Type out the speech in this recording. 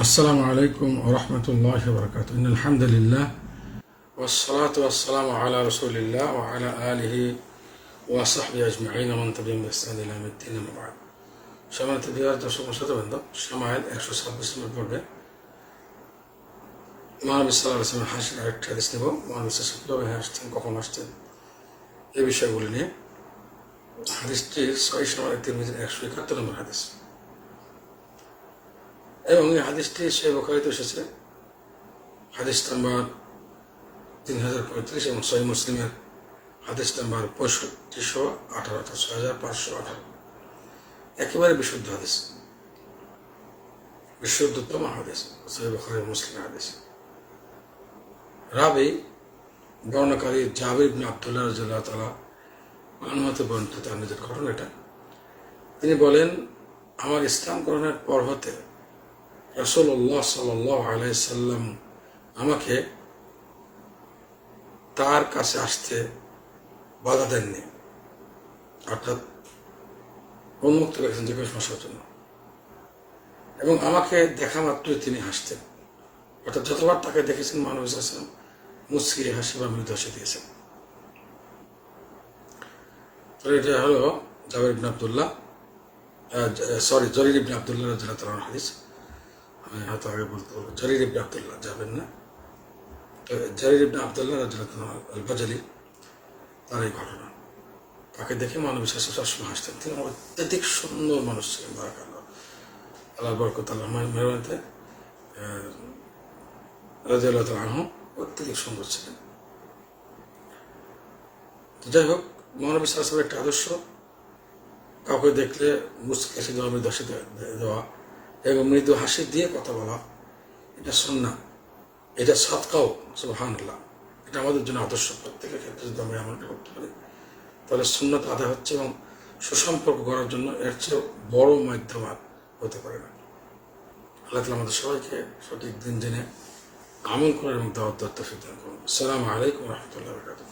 السلام عليكم ورحمة الله وبركاته إن الحمد لله والصلاة والسلام على رسول الله وعلى آله وصحبه أجمعين ومن تبعهم بإحسان إلى يوم الدين أما بعد সম্মানিত বিহার দর্শক শ্রোতবৃন্দ সময়ের একশো ছাব্বিশ নম্বর পর্বে মহানবী সাল্লাহ আসলামের হাসির আরেকটি হাদিস নেব মহানবী সাল্লাম কীভাবে হাসতেন কখন আসতেন এই বিষয়গুলি নিয়ে হাদিসটি ছয় সময় তিন একশো একাত্তর নম্বর হাদিস এবং এই হাদিসটি সে বখারিতে এসেছে। হাদিস নাম্বার তিন হাজার পঁয়ত্রিশ এবং সহি মুসলিমের হাদিস নাম্বার পঁয়ষট্টিশো আঠারো, অর্থাৎ ছয় হাজার পাঁচশো আঠারো। একেবারে বিশুদ্ধ হাদিস। বিশুদ্ধতম হাদিস সহি বখারি মুসলিমের হাদিস। রাবি বর্ণকারী জাবির ইবনে আবদুল্লাহ রাজিয়াল্লাহ তালা অনুমতি বর্ণিত তার নিজের ঘটনা এটা। তিনি বলেন, আমার ইসলাম গ্রহণের পর হতে রসল্লাহ সাল আলাইসাল্লাম আমাকে তার কাছে আসতে বাধা দেননি। অর্থাৎ উন্মুক্ত রেখেছেন যে কোনো সমস্যার জন্য। এবং আমাকে দেখা মাত্রই তিনি হাসতেন। অর্থাৎ যতবার তাকে দেখেছেন মানুষ ইসলাম মুসকি হাসি বা মৃদু হাসি দিয়েছেন। তো এটা হলো জাবের ইবনে আবদুল্লাহ সরি, জরির ইবনে আবদুল্লাহ হাদিস। হয়তো আগে বলতে বলব জরির ইবনে আবদুল্লাহ, যাবেন না? জরির ইবনে আবদুল্লাহ রাজিয়াল্লাহু আল তার এই ঘটনা। তাকে দেখে মানব বিশ্বাস সবসময় হাসতেন। তিনি অত্যাধিক সুন্দর মানুষ ছিলেন, বারাকাল্লাহ। আল্লাহ বরকত আল্লাহ মেহরবানিতে রাজিয়াল্লাহ তালাহ অত্যাধিক সুন্দর ছিলেন। যাই হোক মহানবী সাল্লামের একটা আদর্শ, কাউকে দেখলে মুসকে এসে দেওয়া এবং মৃদু হাসি দিয়ে কথা বলা। এটা সন্না এটা সৎকাও সুবাহান্লাহ এটা আমাদের জন্য আদর্শ। প্রত্যেকের ক্ষেত্রে যদি আমরা এমনটা করতে পারি, তাহলে সুন্নত আদায় হচ্ছে এবং সুসম্পর্ক করার জন্য এর চেয়ে বড় মাধ্যম আর হতে পারে না। আল্লাহ তালা আমাদের সবাইকে সঠিক দিন জেনে আমল করার এবং দাওয়াত দত্ত সিদ্ধান্ত করুন। আসসালামু আলাইকুম রহমতুল্লাহ বরকাতুহ।